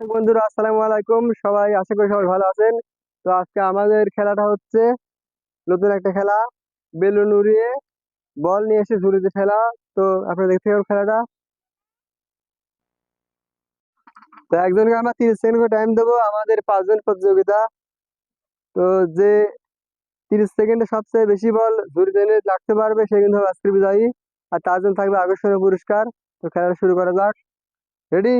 বন্ধুরা, আসসালামু আলাইকুম। সবাই, আশা করি সবাই ভালো আছেন। তো আজকে আমাদের খেলাটা হচ্ছে নতুন একটা খেলা, বেলুন উড়িয়ে বল নিয়ে এসে ঝুড়িতে ফেলা তো আপনারা দেখতে পাবেন খেলাটা। তো একজনকে আমরা তিরিশ সেকেন্ড করে টাইম দেবো, আমাদের পাঁচজন প্রতিযোগিতা। তো যে তিরিশ সেকেন্ডে সবচেয়ে বেশি বল ঝুড়িতে এনে রাখতে পারবে, সে কিন্তু আজকের বিজয়ী। আর তার থাকবে আকর্ষণীয় পুরস্কার। তো খেলাটা শুরু করা যাক। রেডি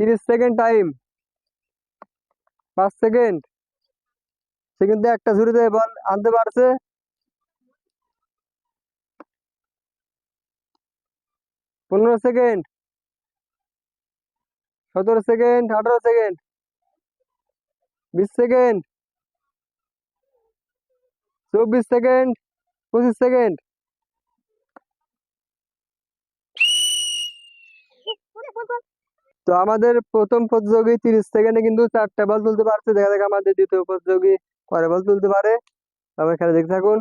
তিরিশ সেকেন্ড টাইম। পাঁচ সেকেন্ড। সে কিন্তু একটা ঝুড়িতে বল আনতে পারছে। পনেরো সেকেন্ড। সতেরো সেকেন্ড, আঠারো সেকেন্ড। বিশ সেকেন্ড। চব্বিশ সেকেন্ড, পঁচিশ সেকেন্ড। তো আমাদের প্রথম প্রতিযোগী তিরিশ সেকেন্ডে কিন্তু চারটা বল তুলতে পারছে। দেখা যাক আমাদের দ্বিতীয় প্রতিযোগী কয় বল তুলতে পারে। আমার খেলা দেখতে থাকুন।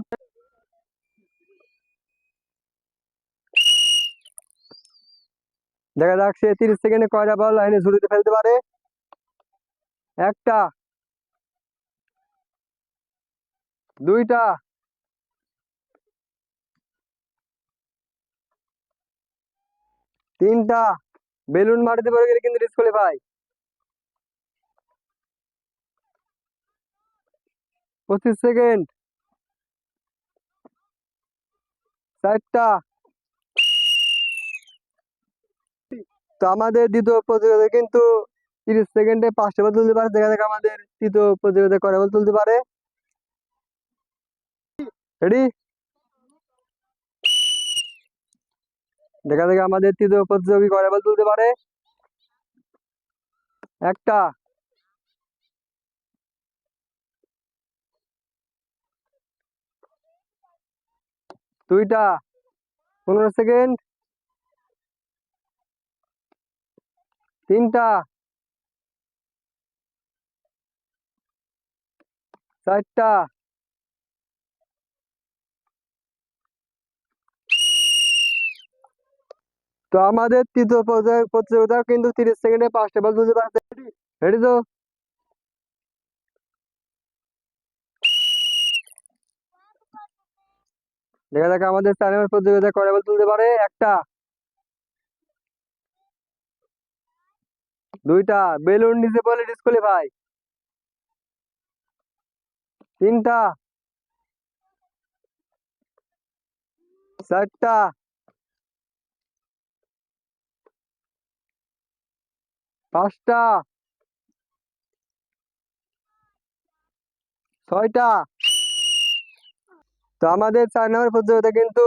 দেখা যাক সে তিরিশ সেকেন্ডে কয়টা বল লাইনে ঝুড়িতে ফেলতে পারে। একটা, দুইটা, তিনটা বেলুন পড়ে গেলে কিন্তু ডিসকোয়ালিফাই পঁচিশ সেকেন্ড। চারটা। তো আমাদের দ্বিতীয় প্রতিযোগিতা কিন্তু তিরিশ সেকেন্ডে পাঁচটা বল তুলতে পারে। দেখা যাক আমাদের তৃতীয় প্রতিযোগিতা কয়টা বল তুলতে পারে। রেডি দেখা যাক আমাদের তৃতীয় প্রতিযোগী কয়টা বল তুলতে পারে। একটা। দুইটা। পনেরো সেকেন্ড। তিনটা। চারটা। তো আমাদের তৃতীয় প্রতিযোগিতা কিন্তু তিরিশ সেকেন্ডে পাঁচটা বল তুলতে পারছে। রেডি তো? দেখা যাক আমাদের চার নম্বর প্রতিযোগিতা কয়টা বল তুলতে পারে। একটা। দুইটা। বেলুন নিচে বলে ডিসকোয়ালিফাই তিনটা। চারটা। পাঁচটা। ছয়টা। তো আমাদের চার নম্বর প্রতিযোগিতা কিন্তু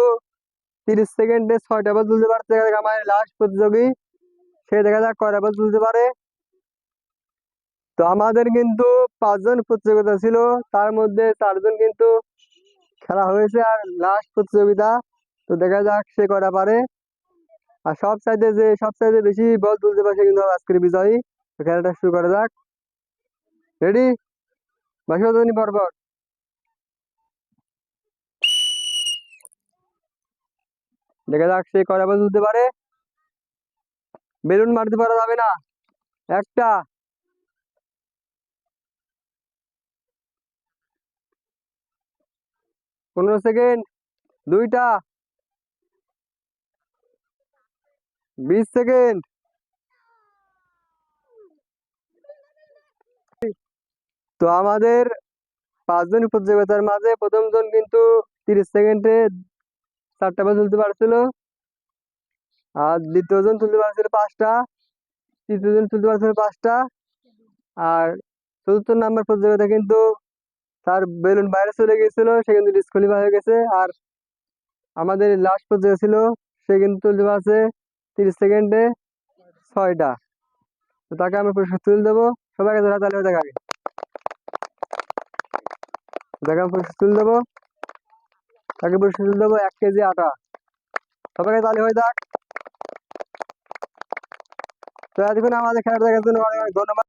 তিরিশ সেকেন্ডে ছয়টা বল তুলতে যাক আমার লাস্ট প্রতিযোগী, সে দেখা যাক কয়টা বল তুলতে পারে। তো আমাদের কিন্তু পাঁচজন প্রতিযোগিতা ছিল, তার মধ্যে চারজন কিন্তু খেলা হয়েছে আর লাস্ট প্রতিযোগিতা। তো দেখা যাক সে কয়টা পারে। আর সব সাইডে যে, সব সাইডে বেশি বল তুলতে পারে সে কিন্তু আজকের বিজয়ী। খেলাটা শুরু করা যাক। রেডি বাসি পরপর দেখা যাক সে কয়টা বল তুলতে পারে। বেলুন মারতে পারা যাবে না। একটা। পনেরো সেকেন্ড। দুইটা। বিশ সেকেন্ড। তো আমাদের পাঁচজন প্রতিযোগিতার মাঝে প্রথম জন কিন্তু তিরিশ সেকেন্ডে চারটা বল তুলতে পারছিল। আর দ্বিতীয় জন তুলতে পারছিল পাঁচটা তৃতীয় জন তুলতে পারছিল পাঁচটা। আর চতুর্থ নাম্বার প্রতিযোগিতা কিন্তু তার বেলুন বাইরে চলে গিয়েছিল, সে কিন্তু ডিসকোয়ালিফাই হয়ে গেছে। আর আমাদের লাস্ট প্রতিযোগিতা ছিল, সে কিন্তু তুলতে পারছে তিরিশ সেকেন্ডে ছয়টা। তো তাকে আমি পুরস্কার তুলে দেবো। সবাইকে ধরা তাহলে দেখা আগে তাকে আমি পুরস্কার তুলে দেবো। তাকে পুরস্কার তুলে দেবো এক কেজি আটা। সবাইকে তাহলে হয়ে যাক। তো এতক্ষণ আমাদের খেলাটা দেখার জন্য অনেক অনেক ধন্যবাদ।